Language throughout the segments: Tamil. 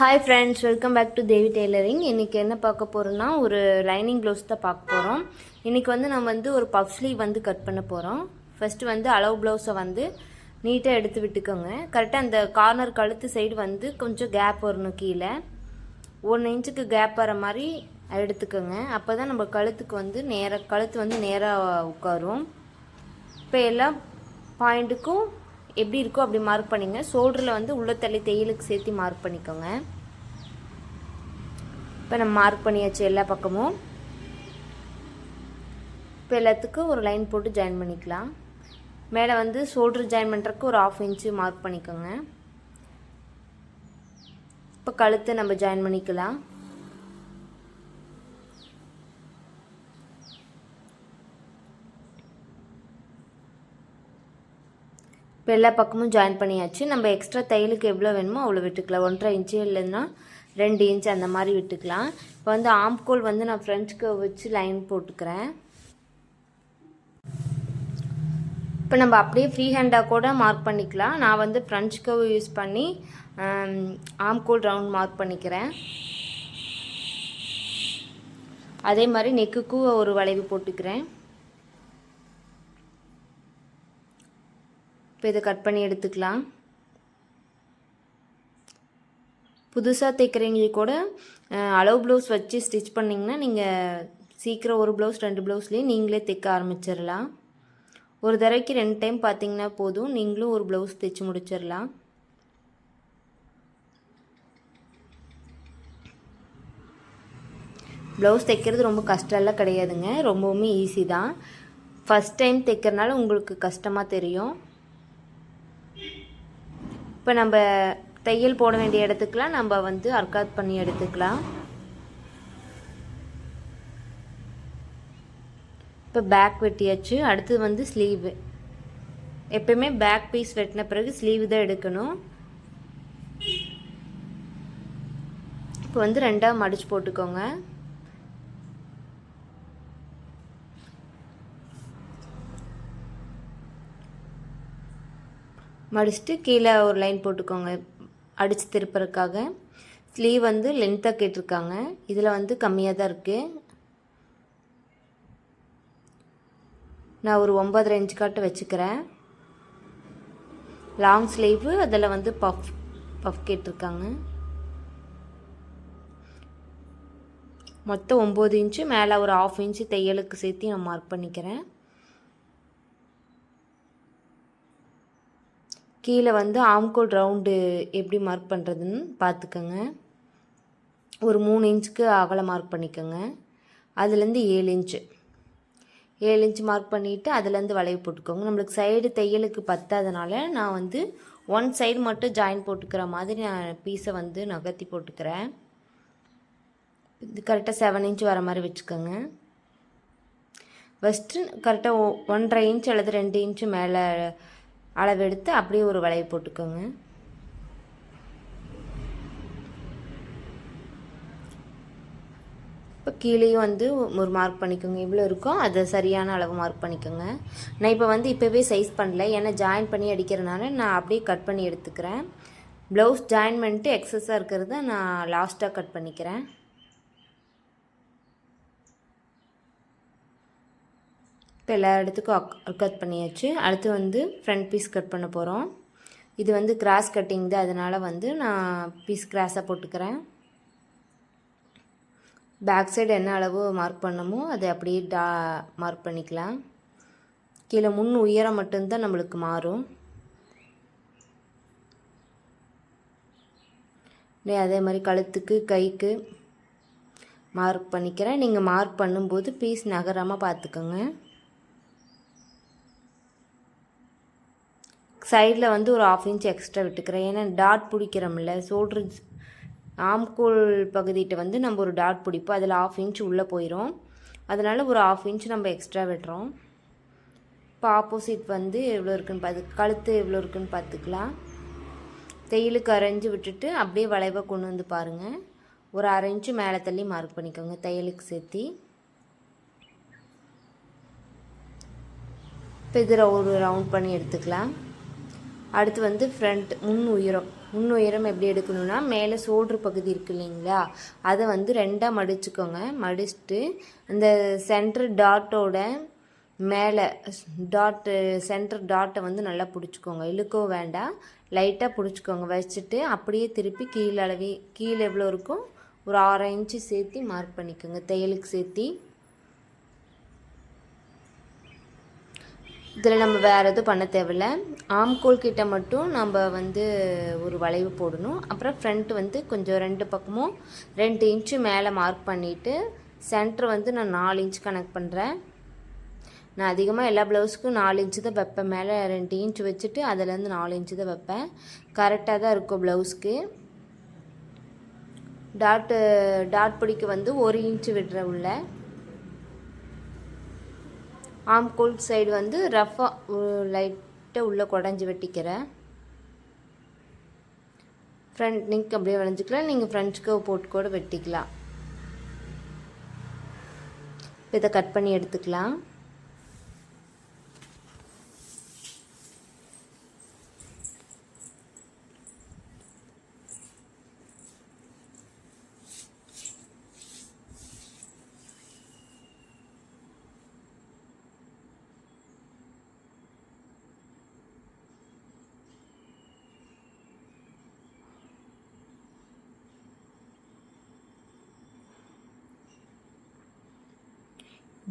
Hi friends welcome back to Devi tailoring இன்றைக்கி என்ன பார்க்க போகிறோன்னா ஒரு லைனிங் ப்ளவுஸ் தான் பார்க்க போகிறோம் இன்றைக்கி வந்து நம்ம வந்து ஒரு பஃப் ஸ்லீவ் வந்து கட் பண்ண போகிறோம் ஃபஸ்ட்டு வந்து அளவு ப்ளவுஸை வந்து நீட்டாக எடுத்து விட்டுக்கோங்க. கரெக்டாக அந்த கார்னர் கழுத்து சைடு வந்து கொஞ்சம் கேப் வரணும் கீழே. ஒன்று இன்ச்சுக்கு கேப் வர மாதிரி எடுத்துக்கோங்க. அப்போ தான் நம்ம கழுத்துக்கு வந்து நேராக கழுத்து வந்து நேராக உட்காரும். இப்போ எல்லா பாயிண்ட்டுக்கும் எப்படி இருக்கோ அப்படி மார்க் பண்ணிங்க. ஷோல்டரில் வந்து உள்ள தள்ளி தையலுக்கு சேர்த்து மார்க் பண்ணிக்கோங்க. இப்போ நம்ம மார்க் பண்ணியாச்சு எல்லா பக்கமும். இப்போ எல்லாத்துக்கும் ஒரு லைன் போட்டு ஜாயின் பண்ணிக்கலாம். மேலே வந்து ஷோல்டர் ஜாயின் பண்ணுறதுக்கு ஒரு ஆஃப் இன்ச்சு மார்க் பண்ணிக்கோங்க. இப்போ கழுத்தை நம்ம ஜாயின் பண்ணிக்கலாம். இப்போ எல்லா பக்கமும் ஜாயின் பண்ணியாச்சு. நம்ம எக்ஸ்ட்ரா தையலுக்கு எவ்வளோ வேணுமோ அவ்வளோ விட்டுக்கலாம். ஒன்றரை இன்ச்சு இல்லைன்னா ரெண்டு இன்ச் அந்த மாதிரி விட்டுக்கலாம். இப்போ வந்து ஆம்கோல் வந்து நான் ஃப்ரெண்ட்ஸ்க்கு வச்சு லைன் போட்டுக்கிறேன். இப்போ நம்ம அப்படியே ஃப்ரீ ஹேண்டாக கூட மார்க் பண்ணிக்கலாம். நான் வந்து ஃப்ரெஞ்ச் கவ் யூஸ் பண்ணி ஆம்கோல் ரவுண்ட் மார்க் பண்ணிக்கிறேன். அதே மாதிரி நெக்குக்கும் ஒரு வளைவு போட்டுக்கிறேன். இப்போ இதை கட் பண்ணி எடுத்துக்கலாம். புதுசாக தைக்கிறவங்களுக்கு கூட அளவு ப்ளவுஸ் வச்சு ஸ்டிச் பண்ணிங்கன்னா நீங்கள் சீக்கிரம் ஒரு ப்ளவுஸ் ரெண்டு ப்ளவுஸ்லேயும் நீங்களே தைக்க ஆரம்பிச்சிடலாம். ஒரு தடவைக்கு ரெண்டு டைம் பார்த்தீங்கன்னா போதும். நீங்களும் ஒரு ப்ளவுஸ் தைச்சி முடிச்சிடலாம். ப்ளவுஸ் தைக்கிறது ரொம்ப கஷ்டம்லாம் கிடையாதுங்க. ரொம்பவுமே ஈஸி தான். ஃபஸ்ட் டைம் தைக்கிறனால உங்களுக்கு கஷ்டமாக தெரியும். இப்போ நம்ம தையல் போட வேண்டிய இடத்துக்குலாம் நம்ம வந்து அர்க்காத் பண்ணி எடுத்துக்கலாம். இப்போ பேக் வெட்டியாச்சு. அடுத்தது வந்து ஸ்லீவு எப்பயுமே பேக் பீஸ் வெட்டின பிறகு ஸ்லீவ் தான் எடுக்கணும். இப்போ வந்து ரெண்டாக மடிச்சு போட்டுக்கோங்க. மடிச்சுட்டு கீழே ஒரு லைன் போட்டுக்கோங்க. அடித்து திருப்புறதுக்காக. ஸ்லீவ் வந்து லென்த்தாக கேட்டிருக்காங்க. இதில் வந்து கம்மியாக தான் இருக்குது நான் ஒரு ஒம்பதரை இன்ச் காட்ட வச்சுக்கிறேன். லாங் ஸ்லீவு அதில் வந்து பஃப் பஃப் கேட்டிருக்காங்க. மொத்தம் ஒம்பது இன்ச்சு மேலே ஒரு ஆஃப் இன்ச்சு தையலுக்கு சேர்த்து நான் மார்க் பண்ணிக்கிறேன். கீழே வந்து ஆம்கோல் ரவுண்டு எப்படி மார்க் பண்ணுறதுன்னு பார்த்துக்கோங்க. ஒரு மூணு இன்ச்சுக்கு அகலம் மார்க் பண்ணிக்கோங்க. அதுலேருந்து ஏழு இன்ச்சு. ஏழு இன்ச்சு மார்க் பண்ணிவிட்டு அதுலேருந்து வளைவு போட்டுக்கோங்க. நம்மளுக்கு சைடு தையலுக்கு பத்தாதனால நான் வந்து ஒன் சைடு மட்டும் ஜாயின் போட்டுக்கிற மாதிரி நான் பீஸை வந்து நகர்த்தி போட்டுக்கிறேன். இது கரெக்டாக செவன் இன்ச் வர மாதிரி வச்சுக்கோங்க. ஃபஸ்ட்டு கரெக்டாக ஒன்றரை இன்ச் அல்லது ரெண்டு இன்ச்சு மேலே அளவெடுத்து அப்படியே ஒரு வளைவு போட்டுக்கோங்க. இப்போ கீழேயும் வந்து ஒரு மார்க் பண்ணிக்கோங்க. இவ்வளோ இருக்கும். அதை சரியான அளவு மார்க் பண்ணிக்கோங்க. நான் இப்போ வந்து இப்போவே சைஸ் பண்ணல. ஏன்னா ஜாயின் பண்ணி அடிக்கிறனால நான் அப்படியே கட் பண்ணி எடுத்துக்கிறேன். ப்ளவுஸ் ஜாயின் பண்ணிட்டு எக்ஸஸாக இருக்கிறத நான் லாஸ்ட்டாக கட் பண்ணிக்கிறேன். இப்போ எல்லா இடத்துக்கும் கட் பண்ணியாச்சு. அடுத்து வந்து ஃப்ரண்ட் பீஸ் கட் பண்ண போகிறோம் இது வந்து கிராஸ் கட்டிங் தான். அதனால் வந்து நான் பீஸ் கிராஸாக போட்டுக்கிறேன். பேக் சைடு என்ன அளவு மார்க் பண்ணமோ அதை அப்படியே டா மார்க் பண்ணிக்கலாம். கீழே முன் உயரம் மட்டும்தான் நம்மளுக்கு மாறும். அதே மாதிரி கழுத்துக்கு கைக்கு மார்க் பண்ணிக்கிறேன். நீங்கள் மார்க் பண்ணும்போது பீஸ் நகராமல் பார்த்துக்கோங்க. சைடில் வந்து ஒரு ஆஃப் இன்ச் எக்ஸ்ட்ரா விட்டுக்கிறேன். ஏன்னா டாட் பிடிக்கிறோம்ல ஷோல்ட்ரு ஆம்கோல் பகுதிகிட்ட வந்து நம்ம ஒரு டாட் பிடிப்போம். அதில் ஆஃப் இன்ச் உள்ளே போயிடும் அதனால் ஒரு ஆஃப் இன்ச் நம்ம எக்ஸ்ட்ரா விடுறோம். இப்போ ஆப்போசிட் வந்து எவ்வளோ இருக்குன்னு பார்த்து கழுத்து எவ்வளோ இருக்குன்னு பார்த்துக்கலாம் தையலுக்கு அரைஞ்சு விட்டுட்டு அப்படியே வளைவாக கொண்டு வந்து பாருங்கள் ஒரு அரை இன்ச்சு மேலே தள்ளி மார்க் பண்ணிக்கோங்க தையலுக்கு சேர்த்தி. இப்போ இதில் ஒரு ரவுண்ட் பண்ணி எடுத்துக்கலாம். அடுத்து வந்து ஃப்ரண்ட் முன் உயரம். முன் உயரம் எப்படி எடுக்கணும்னா மேலே சோல்ட்ரு பகுதி இருக்கு இல்லைங்களா? அதை வந்து ரெண்டாக மடிச்சுக்கோங்க. மடிச்சுட்டு அந்த சென்டர் டாட்டோட மேலே டாட்டு சென்டர் டாட்டை வந்து நல்லா பிடிச்சிக்கோங்க. இழுக்கோ வேண்டாம். லைட்டாக பிடிச்சிக்கோங்க. வச்சுட்டு அப்படியே திருப்பி கீழே அளவி கீழே எவ்வளோ இருக்கும் ஒரு ஆறு இன்ச்சு சேர்த்து மார்க் பண்ணிக்கோங்க. தையலுக்கு சேர்த்தி. இதில் நம்ம வேறு எதுவும் பண்ண தேவையில்ல. ஆம்கோல் கிட்ட மட்டும் நம்ம வந்து ஒரு வளைவு போடணும். அப்புறம் ஃப்ரண்ட் வந்து கொஞ்சம் ரெண்டு பக்கமும் ரெண்டு இன்ச்சு மேலே மார்க் பண்ணிவிட்டு சென்டர் வந்து நான் நாலு இன்ச் கனெக்ட் பண்ணுறேன் நான் அதிகமாக எல்லா ப்ளவுஸுக்கும் நாலு இன்ச்சு தான் வைப்பேன். மேலே ரெண்டு இன்ச் வச்சுட்டு அதுலேருந்து நாலு இன்ச்சு தான் வைப்பேன். கரெக்டாக தான் இருக்கும் ப்ளவுஸ்க்கு டாட்டு டாட் பிடிக்க வந்து ஒரு இன்ச்சு விடுற உள்ள. ஆம்கோல் சைடு வந்து ரஃபாக லைட்டாக உள்ளே குடஞ்சி வெட்டிக்கிறேன். ஃப்ரண்ட் நிக் அப்படியே வளைஞ்சிக்கலாம். நீங்கள் ஃப்ரண்ட்ஸ்க்கு போட்டு கூட வெட்டிக்கலாம். இதை கட் பண்ணி எடுத்துக்கலாம்.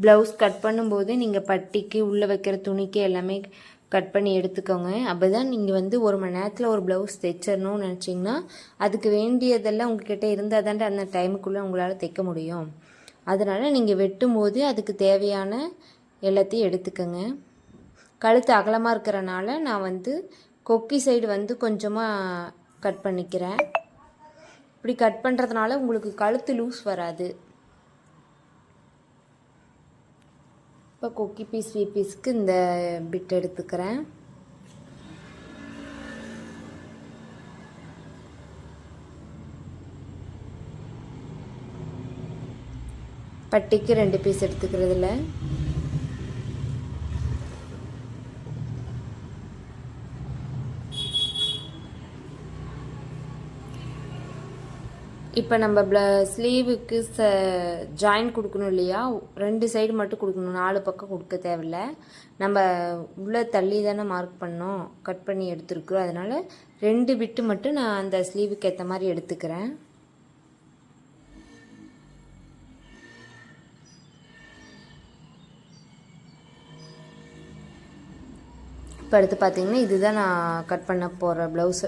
ப்ளவுஸ் கட் பண்ணும்போது நீங்கள் பட்டிக்கு உள்ளே வைக்கிற துணிக்கு எல்லாமே கட் பண்ணி எடுத்துக்கோங்க. அப்போ தான் நீங்கள் வந்து ஒரு மணி நேரத்தில் ஒரு ப்ளவுஸ் தைச்சிடணும்னு நினச்சிங்கன்னா அதுக்கு வேண்டியதெல்லாம் உங்ககிட்ட இருந்தால் தாண்டா அந்த டைமுக்குள்ளே உங்களால் தைக்க முடியும். அதனால் நீங்கள் வெட்டும்போது அதுக்கு தேவையான எல்லாத்தையும் எடுத்துக்கோங்க. கழுத்து அகலமாக இருக்கிறனால நான் வந்து கொக்கி சைடு வந்து கொஞ்சமாக கட் பண்ணிக்கிறேன். இப்படி கட் பண்ணுறதுனால உங்களுக்கு கழுத்து லூஸ் வராது. இப்போ கொக்கி பீஸ் வி பீஸ்க்கு இந்த பிட் எடுத்துக்கிறேன். பட்டிக்கு ரெண்டு பீஸ் எடுத்துக்கிறதுல. இப்போ நம்ம ப்ள ஸ்லீவுக்கு ச ஜாயின் கொடுக்கணும் இல்லையா? ரெண்டு சைடு மட்டும் கொடுக்கணும். நாலு பக்கம் கொடுக்க தேவையில்ல. நம்ம உள்ளே தள்ளி தானே மார்க் பண்ணோம். கட் பண்ணி எடுத்துருக்குறோம். அதனால் ரெண்டு பிட்டு மட்டும் நான் அந்த ஸ்லீவுக்கு ஏற்ற மாதிரி எடுத்துக்கிறேன். இப்போ அடுத்து பார்த்தீங்கன்னா இதுதான் நான் கட் பண்ண போகிற ப்ளவுஸு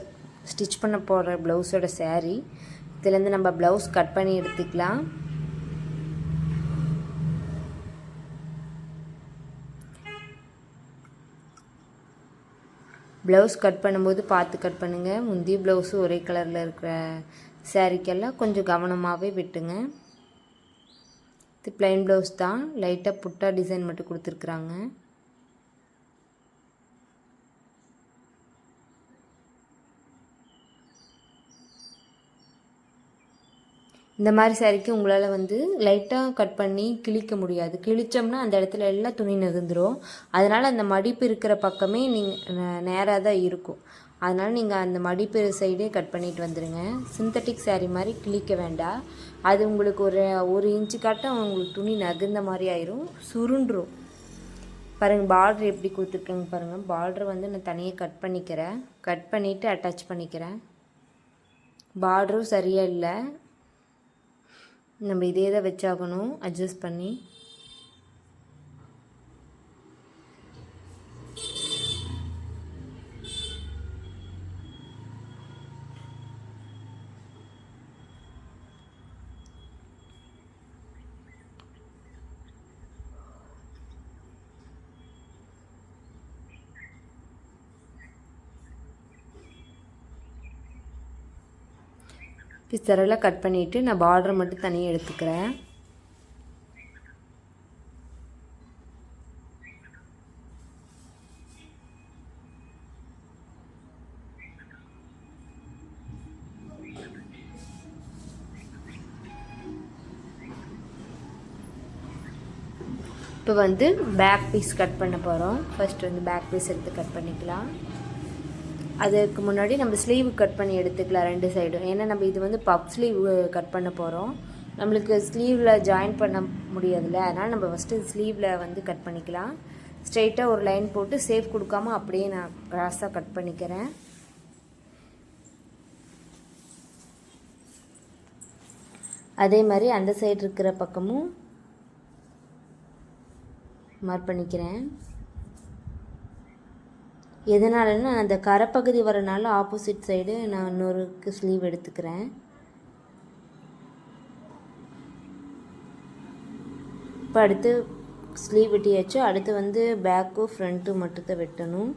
ஸ்டிச் பண்ண போகிற ப்ளவுஸோட சேரீ இதுலேருந்து நம்ம ப்ளவுஸ் கட் பண்ணி எடுத்துக்கலாம். ப்ளவுஸ் கட் பண்ணும்போது பார்த்து கட் பண்ணுங்கள் முந்தி ப்ளவுஸு ஒரே கலரில் இருக்கிற சாரீக்கெல்லாம் கொஞ்சம் கவனமாகவே விட்டுங்க. இது ப்ளைன் ப்ளவுஸ் தான். லைட்டாக புட்டா டிசைன் மட்டும் கொடுத்துருக்குறாங்க. இந்த மாதிரி சாரிக்கு உங்களால் வந்து லைட்டாக கட் பண்ணி கிழிக்க முடியாது. கிழிச்சோம்னா அந்த இடத்துல எல்லாம் துணி நகுந்துடும் அதனால் அந்த மடிப்பு இருக்கிற பக்கமே நீங்கள் நேராக தான் இருக்கும். அதனால் நீங்கள் அந்த மடிப்பு சைடே கட் பண்ணிட்டு வந்துடுங்க சிந்தட்டிக் saree மாதிரி கிழிக்க வேண்டாம். அது உங்களுக்கு ஒரு ஒரு இன்ச்சு காட்டம் உங்களுக்கு துணி நகுந்த மாதிரி ஆயிரும். சுருண்டுரும். பாருங்கள் பார்ட்ரு எப்படி கொடுத்துருக்கேங்க பாருங்கள் பார்ட்ரு வந்து நான் தனியாக கட் பண்ணிக்கிறேன். கட் பண்ணிவிட்டு அட்டாச் பண்ணிக்கிறேன். பார்டரும் சரியாக இல்லை. நம்ம இதே தான் வச்சாகணும் அட்ஜஸ்ட் பண்ணி. பிசரெல்லாம் கட் பண்ணிவிட்டு நான் பார்டர் மட்டும் தனியாக எடுத்துக்கிறேன். இப்போ வந்து பேக் பீஸ் கட் பண்ண போகிறோம் ஃபர்ஸ்ட் வந்து பேக் பீஸ் எடுத்து கட் பண்ணிக்கலாம். அதுக்கு முன்னாடி நம்ம ஸ்லீவ் கட் பண்ணி எடுத்துக்கலாம் ரெண்டு சைடும் ஏன்னா நம்ம இது வந்து பப் ஸ்லீவ் கட் பண்ண போகிறோம் நம்மளுக்கு ஸ்லீவில் ஜாயின் பண்ண முடியாதுல்ல. அதனால் நம்ம ஃபஸ்ட்டு ஸ்லீவில் வந்து கட் பண்ணிக்கலாம். ஸ்ட்ரெயிட்டாக ஒரு லைன் போட்டு சேஃப் கொடுக்காம அப்படியே நான் கிராஸாக கட் பண்ணிக்கிறேன். அதே மாதிரி அந்த சைடு இருக்கிற பக்கமும் மார்க் பண்ணிக்கிறேன். எதனாலன்னா அந்த கரைப்பகுதி வரனால ஆப்போசிட் சைடு நான் இன்னொருக்கு ஸ்லீவ் எடுத்துக்கிறேன். இப்போ அடுத்து ஸ்லீவ் வெட்டியாச்சு. அடுத்து வந்து பேக்கும் ஃப்ரண்ட்டும் மட்டும் வெட்டணும்.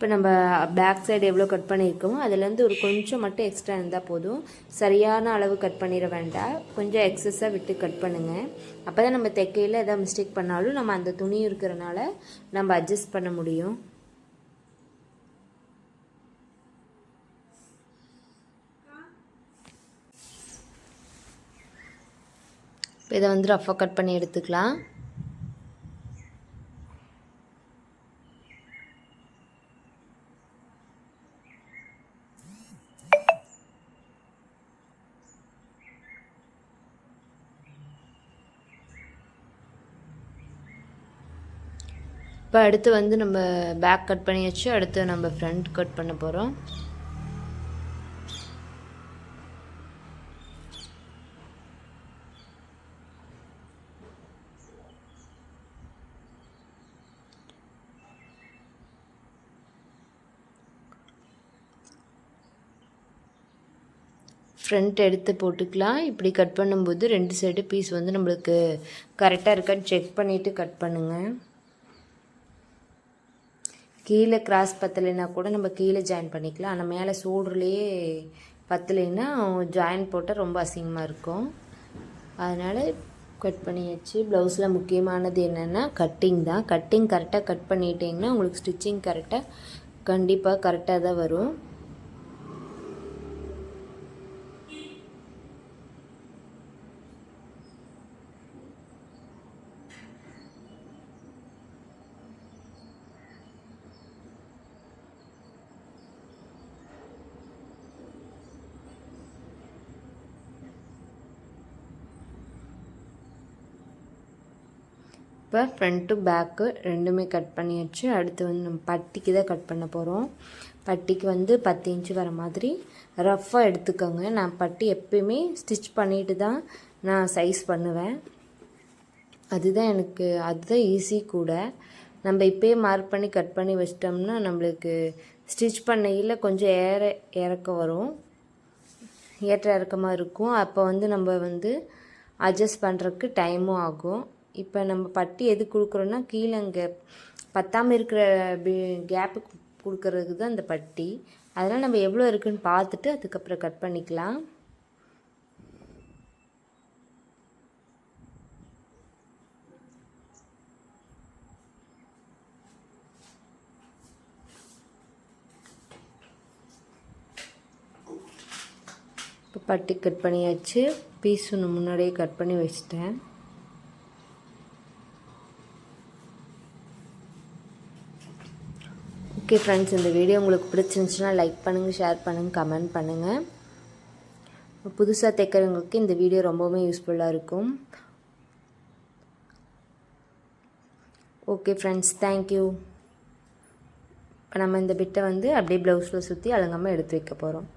இப்போ நம்ம பேக் சைடு எவ்வளோ கட் பண்ணியிருக்கோமோ அதுலேருந்து ஒரு கொஞ்சம் மட்டும் எக்ஸ்ட்ரா இருந்தால் போதும். சரியான அளவு கட் பண்ணிட வேண்டாம். கொஞ்சம் எக்ஸஸாக விட்டு கட் பண்ணுங்கள் அப்போ தான் நம்ம தைக்கையில் எதாவது மிஸ்டேக் பண்ணாலும் நம்ம அந்த துணி இருக்கிறனால நம்ம அட்ஜஸ்ட் பண்ண முடியும். இப்போ இதை வந்து ரஃபாக கட் பண்ணி எடுத்துக்கலாம். இப்போ அடுத்து வந்து நம்ம பேக் கட் பண்ணியாச்சு அடுத்து நம்ம ஃப்ரண்ட் கட் பண்ண போகிறோம் ஃப்ரண்ட் எடுத்து போட்டுக்கலாம். இப்படி கட் பண்ணும்போது ரெண்டு சைடு பீஸ் வந்து நம்மளுக்கு கரெக்டாக இருக்கான்னு செக் பண்ணிவிட்டு கட் பண்ணுங்கள் கீழே கிராஸ் பத்தலைன்னா கூட நம்ம கீழே ஜாயின் பண்ணிக்கலாம். ஆனால் மேலே சோடுலேயே பத்தலைன்னா ஜாயின் போட்டால் ரொம்ப அசிங்கமாக இருக்கும். அதனால் கட் பண்ணியாச்சு. ப்ளவுஸில் முக்கியமானது என்னென்னா கட்டிங் தான். கட்டிங் கரெக்டாக கட் பண்ணிட்டீங்கன்னா உங்களுக்கு ஸ்டிச்சிங் கரெக்டாக கண்டிப்பாக கரெக்டாக தான் வரும். இப்போ ஃப்ரண்ட்டு பேக்கு ரெண்டுமே கட் பண்ணியாச்சு. அடுத்து வந்து நம்ம பட்டிக்கு தான் கட் பண்ண போகிறோம் பட்டிக்கு வந்து பத்து இன்ச்சு வர மாதிரி ரஃப்பாக எடுத்துக்கோங்க. நான் பட்டி எப்பயுமே ஸ்டிச் பண்ணிட்டு தான் நான் சைஸ் பண்ணுவேன். அதுதான் எனக்கு அதுதான் ஈஸி கூட. நம்ம இப்போயே மார்க் பண்ணி கட் பண்ணி வச்சிட்டோம்னா நம்மளுக்கு ஸ்டிச் பண்ணையில் கொஞ்சம் ஏற இறக்க வரும். ஏற்ற இறக்கமாக இருக்கும். அப்போ வந்து நம்ம வந்து அட்ஜஸ்ட் பண்ணுறதுக்கு டைமும் ஆகும். இப்போ நம்ம பட்டி எது கொடுக்குறோன்னா கீழே அங்கே பத்தாமல் இருக்கிற கேப்பு கொடுக்கறதுக்கு தான் இந்த பட்டி. அதெல்லாம் நம்ம எவ்வளோ இருக்குதுன்னு பார்த்துட்டு அதுக்கப்புறம் கட் பண்ணிக்கலாம். இப்போ பட்டி கட் பண்ணியாச்சு. பீஸ் ஒன்று முன்னாடியே கட் பண்ணி வச்சிட்டேன். ஓகே ஃப்ரெண்ட்ஸ் இந்த வீடியோ உங்களுக்கு பிடிச்சிருந்துச்சுன்னா லைக் பண்ணுங்கள் ஷேர் பண்ணுங்கள் கமெண்ட் பண்ணுங்கள் புதுசாக தைக்கிறவங்களுக்கு இந்த வீடியோ ரொம்பவுமே யூஸ்ஃபுல்லாக இருக்கும். ஓகே ஃப்ரெண்ட்ஸ் தேங்க்யூ இப்போ நம்ம இந்த பிட்டை வந்து அப்படியே ப்ளவுஸில் சுற்றி அலங்காமல் எடுத்து வைக்க போகிறோம்